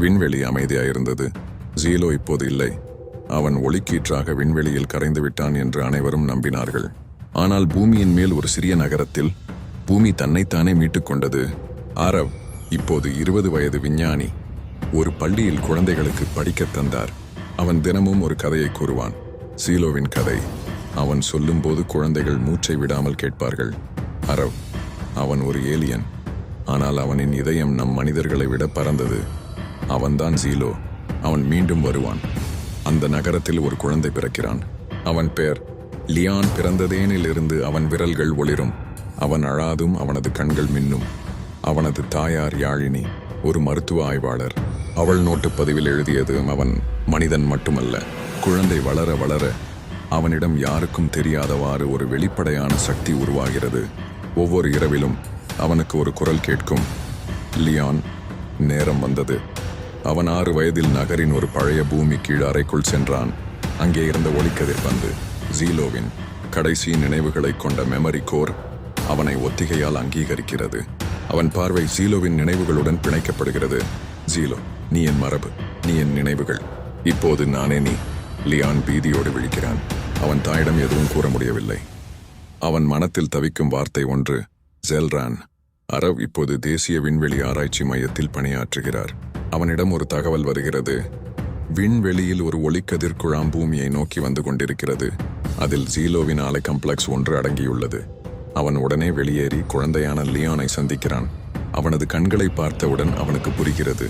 விண்வெளி அமைதியாயிருந்தது. ஜீலோ இப்போது இல்லை. அவன் ஒளிக்கீற்றாக விண்வெளியில் கரைந்து விட்டான் என்று அனைவரும் நம்பினார்கள். ஆனால் பூமியின் மேல் ஒரு சிறிய நகரத்தில் பூமி தன்னைத்தானே மீட்டுக்கொண்டது ஆரவ் இப்போது இருபது வயது விஞ்ஞானி ஒரு பள்ளியில் குழந்தைகளுக்கு படிக்கத் தந்தார். அவன் தினமும் ஒரு கதையை கூறுவான். சீலோவின் கதை அவன் சொல்லும்போது குழந்தைகள் மூச்சை விடாமல் கேட்பார்கள். அரவ் அவன் ஒரு ஏலியன். ஆனால் அவனின் இதயம் நம் மனிதர்களை விட பறந்தது அவன்தான் ஜீலோ. அவன் மீண்டும் வருவான். அந்த நகரத்தில் ஒரு குழந்தை பிறக்கிறான். அவன் பெயர் லியான். பிறந்ததேனிலிருந்து அவன் விரல்கள் ஒளிரும். அவன் அழாதும் அவனது கண்கள் மின்னும். அவனது தாயார் யாழினி ஒரு மருத்துவ ஆய்வாளர். அவள் நோட்டுப் பதிவில் எழுதியது அவன் மனிதன் மட்டுமல்ல. குழந்தை வளர வளர அவனிடம் யாருக்கும் தெரியாதவாறு ஒரு வெளிப்படையான சக்தி உருவாகிறது. ஒவ்வொரு இரவிலும் அவனுக்கு ஒரு குரல் கேட்கும். லியான் நேரம் வந்தது. அவன் ஆறு வயதில் நகரின் ஒரு பழைய பூமி கீழ் அறைக்குள் சென்றான். அங்கே இருந்த ஒளிக்கதிர் பந்து ஜீலோவின் கடைசி நினைவுகளைக் கொண்ட மெமரி கோர் அவனை ஒத்திகையால் அங்கீகரிக்கிறது. அவன் பார்வை ஜீலோவின் நினைவுகளுடன் பிணைக்கப்படுகிறது. ஜீலோ நீ என் மரபு நீ என் நினைவுகள். இப்போது நானே நீ லியான் பீதியோடு விழிக்கிறான். அவன் தாயிடம் எதுவும் கூற முடியவில்லை. அவன் மனத்தில் தவிக்கும் வார்த்தை ஒன்று ஜெல்ரான் அரவ் இப்போது தேசிய விண்வெளி ஆராய்ச்சி மையத்தில் பணியாற்றுகிறார். அவனிடம் ஒரு தகவல் வருகிறது. விண்வெளியில் ஒரு ஒளிக்கதிர் குழாம் பூமியை நோக்கி வந்து கொண்டிருக்கிறது. அதில் ஜீலோவின் ஆலை கம்ப்ளெக்ஸ் ஒன்று அடங்கியுள்ளது. அவன் உடனே வெளியேறி குழந்தையான லியோனை சந்திக்கிறான். அவனது கண்களை பார்த்தவுடன் அவனுக்கு புரிகிறது.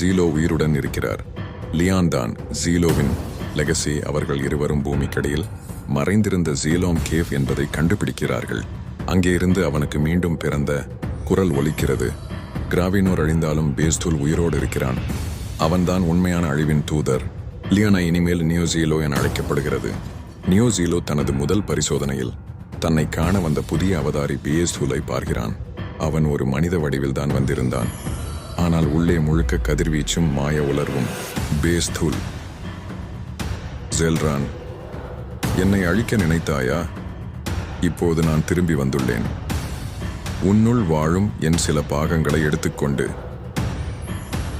ஜீலோ உயிருடன் இருக்கிறார். லியான் தான் ஜீலோவின் லெகசி அவர்கள் இருவரும் பூமிக்கடியில் மறைந்திருந்த ஜீலோம் கேவ் என்பதை கண்டுபிடிக்கிறார்கள். அங்கே இருந்து அவனுக்கு மீண்டும் பிறந்த குரல் ஒலிக்கிறது. கிராவினோர் அழிந்தாலும் பேஸ்தூல் உயிரோடு இருக்கிறான். அவன்தான் உண்மையான அழிவின் தூதர். லியோனா இனிமேல் நியூசீலோ என அழைக்கப்படுகிறது. நியூசீலோ தனது முதல் பரிசோதனையில் தன்னை காண வந்த புதிய அவதாரி பேஸ்தூலை பார்க்கிறான். அவன் ஒரு மனித வடிவில் தான் வந்திருந்தான். ஆனால் உள்ளே முழுக்க கதிர்வீச்சும் மாய உலர்வும். பேஸ்தூல். ஜெல்ரான். என்னை அழிக்க நினைத்தாயா? இப்போது நான் திரும்பி வந்துள்ளேன். உன்னுள் வாழும் என் சில பாகங்களை எடுத்துக்கொண்டு.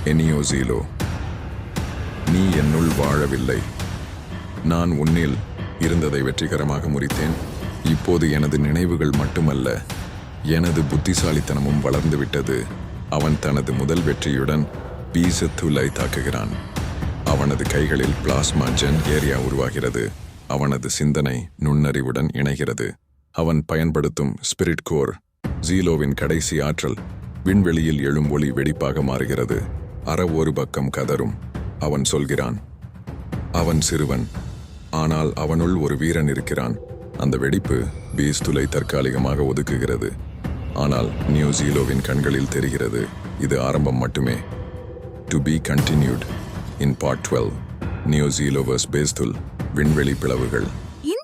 எனியோசீலோ நீ என்னுள் வாழவில்லை. நான் உன்னில் இருந்ததை வெற்றிகரமாக முறித்தேன். இப்போது எனது நினைவுகள் மட்டுமல்ல எனது புத்திசாலித்தனமும் வளர்ந்துவிட்டது. அவன் தனது முதல் வெற்றியுடன் பீசத்துலை தாக்குகிறான். அவனது கைகளில் பிளாஸ்மா ஜென் ஏரியா உருவாகிறது. அவனது சிந்தனை நுண்ணறிவுடன் இணைகிறது. அவன் பயன்படுத்தும் ஸ்பிரிட் கோர் ஜீலோவின் கடைசி ஆற்றல் விண்வெளியில் எழும் ஒளி வெடிப்பாக மாறுகிறது. அற ஒரு பக்கம் கதரும் அவன் சொல்கிறான் அவன் சிறுவன். ஆனால் அவனுள் ஒரு வீரன் இருக்கிறான். அந்த வெடிப்பு பீஸ்துலை தற்காலிகமாக ஒதுக்குகிறது. ஆனால் நியூ ஜீலோவின் கண்களில் தெரிகிறது இது ஆரம்பம் மட்டுமே. To be continued in part twelve new ஜீலோவர்ஸ் பேஸ்துல் விண்வெளி பிளவுகள்.